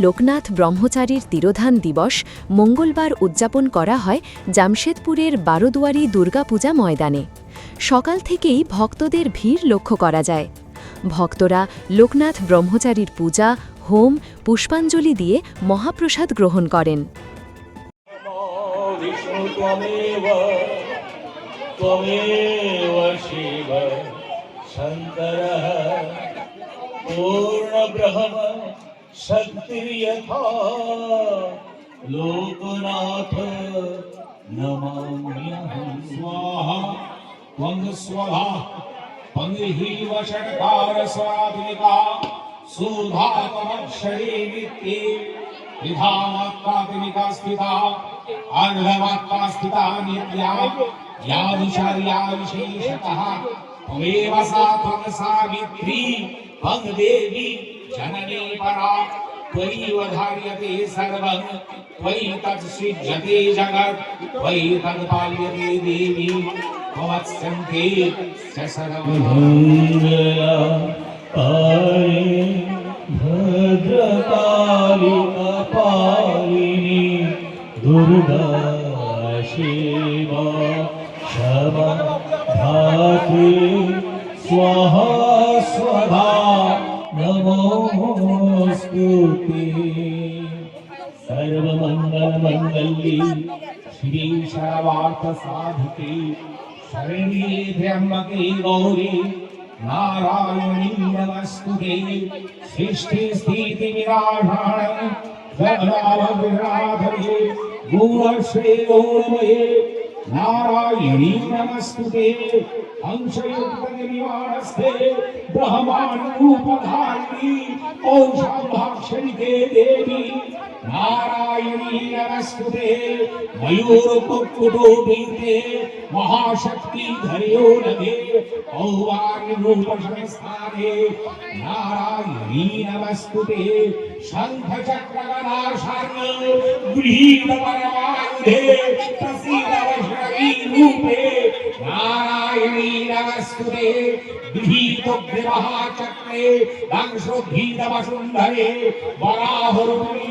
লোকনাথ ব্রহ্মচারীর তিরোধান দিবস মঙ্গলবার উদযাপন করা হয় জামশেদপুরের বারোদুয়ারি দুর্গাপূজা ময়দানে। সকাল থেকেই ভক্তদের ভিড় লক্ষ্য করা যায়। ভক্তরা লোকনাথ ব্রহ্মচারীর পূজা, হোম, পুষ্পাঞ্জলি দিয়ে মহাপ্রসাদ গ্রহণ করেন। পূর্ণ ব্রহ্ম त्वमेव शिव शङ्करः पूर्णब्रह्म शक्तिर्यथा लोकनाथ नमाम्यहम्। स्वाहा त्वं स्वधा पङ्गिहीव षट्कार स्वात्मिका सुधातमक्षरे नित्ये विधामात्रात्मिका स्थिता अर्धमात्रा स्थिता नित्या या विचार्या विशेषतः, त्वमेव सा त्वं सावित्री देवी जननी परा त्वयैव धार्यते सर्वं त्वयि तत्सृज्यते जगत् त्वयि तत्पाल्यते देवी त्वमत्सन्ते च सर्वम् मङ्गला काले भद्रकालिका पालिनी दुर्गा शिवा क्षमा धात्री स्वाहा स्वधा नमोऽस्तु ते सर्वमङ्गलमङ्गल्ये श्री सर्वार्थ साधके शरण्ये त्र्यम्बके गौरी नारायणी नमस्तुते सृष्टि स्थिति विराधाण जगदाव विराधरे गुणश्री गौरमये नारायणी नमस्तुते अंशयुक्त निवारस्ते রহমান রূপধারিণী ঔষধভাক্ষরিতে দেবী নারায়ণী নমস্তুতে ময়ূরকুটকুটীতে মহাশক্তি ধরিও নদে ঔবান রূপ সংস্থানে নারায়ণী নমস্তুতে শঙ্খ চক্রগণা শর্ণ গৃহীত পরমায়ুধে প্রসীদ রূপে নারায়ণী নমস্তুতে গৃহীত গ্রীবাচক্রে দংশোদ্ধীত বসুন্ধরে বরাহরূপী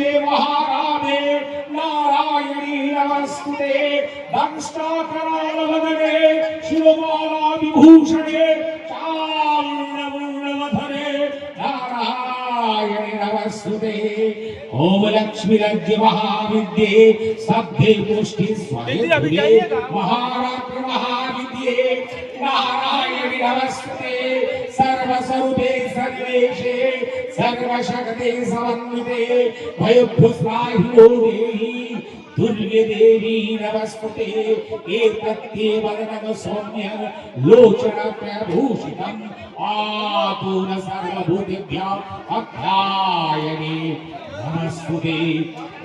महारामे नारायणी नमस्तुते दंष्टाकरालवदने शिवमाला विभूषणे चारुण्यवृण्णवधरे नारायणी नमस्तुते ओम लक्ष्मी राज्य महाविद्ये सभ्ये पुष्टि स्वरूपे महारात्र महाविद्ये नारायणी नमस्ते सर्वस्वरूपे सर्वेशे सर्वशक्ते समन्विते भयभ्युस्राहिनो देहि दुर्गे देवी नमस्ते एतत्येव नम सौम्य लोचन प्रभूषितम् आतून सर्वभूतेभ्यः अध्यायने नमस्ते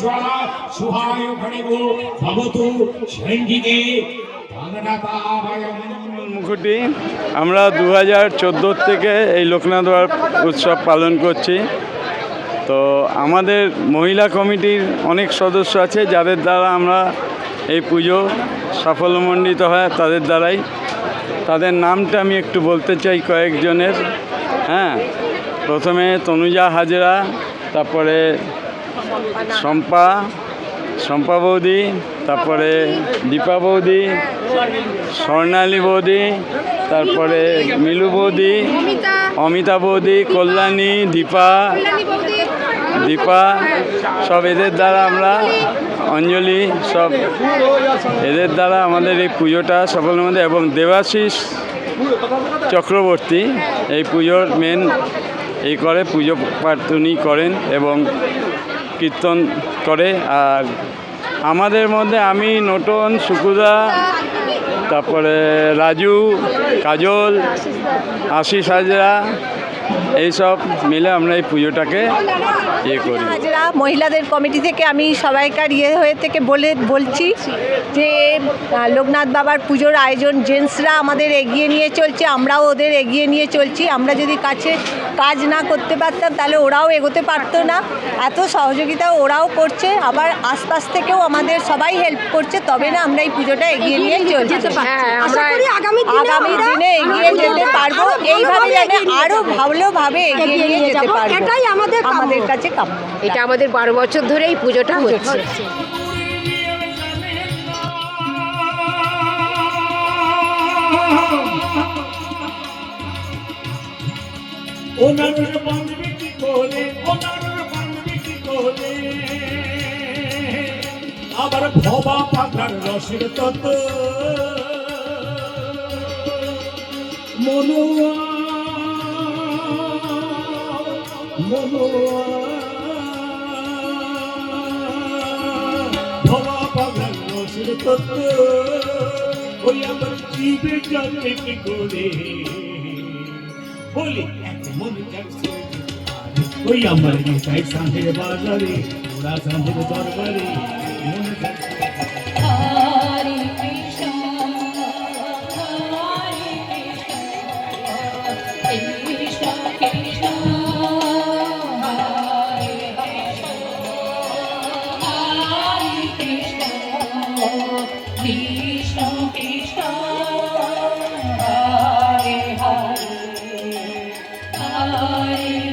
జ్వర আমরা দু হাজার থেকে এই লোকনাথ উৎসব পালন করছি। তো আমাদের মহিলা কমিটির অনেক সদস্য আছে, যাদের দ্বারা আমরা এই পুজো সাফল্যমণ্ডিত হয়, তাদের দ্বারাই। তাদের নামটা আমি একটু বলতে চাই কয়েকজনের। হ্যাঁ প্রথমে তনুজা হাজরা, তারপরে শম্পা শম্পা বৌদি, তারপরে দীপা বৌদি, স্বর্ণালী বৌদি, তারপরে মিলু বৌদি, অমিতা বৌদি, কল্যাণী, দীপা দীপা, সব এদের দ্বারা আমরা অঞ্জলি, সব এদের দ্বারা আমাদের এই পুজোটা সফল মধ্যে এবং দেবাশিস চক্রবর্তী এই পুজোর মেন এই করে পুজো পাঠ উনি করেন এবং কীর্তন করে, আর আমাদের মধ্যে আমি নটন, সুকুদা, তারপরে রাজু, কাজল, আশিস হাজরা, এইসব মিলে আমরা এই পুজোটাকে ইয়ে করি। মহিলাদের কমিটি থেকে আমি সবাইকার ইয়ে হয়ে থেকে বলে, বলছি যে লোকনাথ বাবার পুজোর আয়োজন জেন্টসরা আমাদের এগিয়ে নিয়ে চলছে, আমরাও ওদের এগিয়ে নিয়ে চলছি। আমরা যদি কাছে কাজ না করতে পারতাম তাহলে ওরাও এগোতে পারতো না। এত সহযোগিতা ওরাও করছে আবার আশপাশ থেকেও আমাদের সবাই হেল্প করছে তবে না আমরা এই পুজোটা এগিয়ে নিয়ে চলছি। হ্যাঁ আশা আমরা করি আগামী আগামী দিনে এগিয়ে যেতে পারব এইভাবে যেন আরও ভালোভাবে এগিয়ে নিয়ে যেতে পারব। এটাই আমাদের আমাদের কাছে কাম্য। এটা আমাদের বারো বছর ধরে এই পুজোটা হচ্ছে। ওনার বান্ধবী কি করে ওনার বান্ধবী কি করে আবার ভবা পাখার রসের তত মনুয়া মনুয়া। ভবা পাখার রসের তত ওই আমার জীবের জন্মে কি করে বলি ওই আমার নিতাই সাঁঝের বাজারে ওরা সাঁঝের দরবারে Hare Hare Hare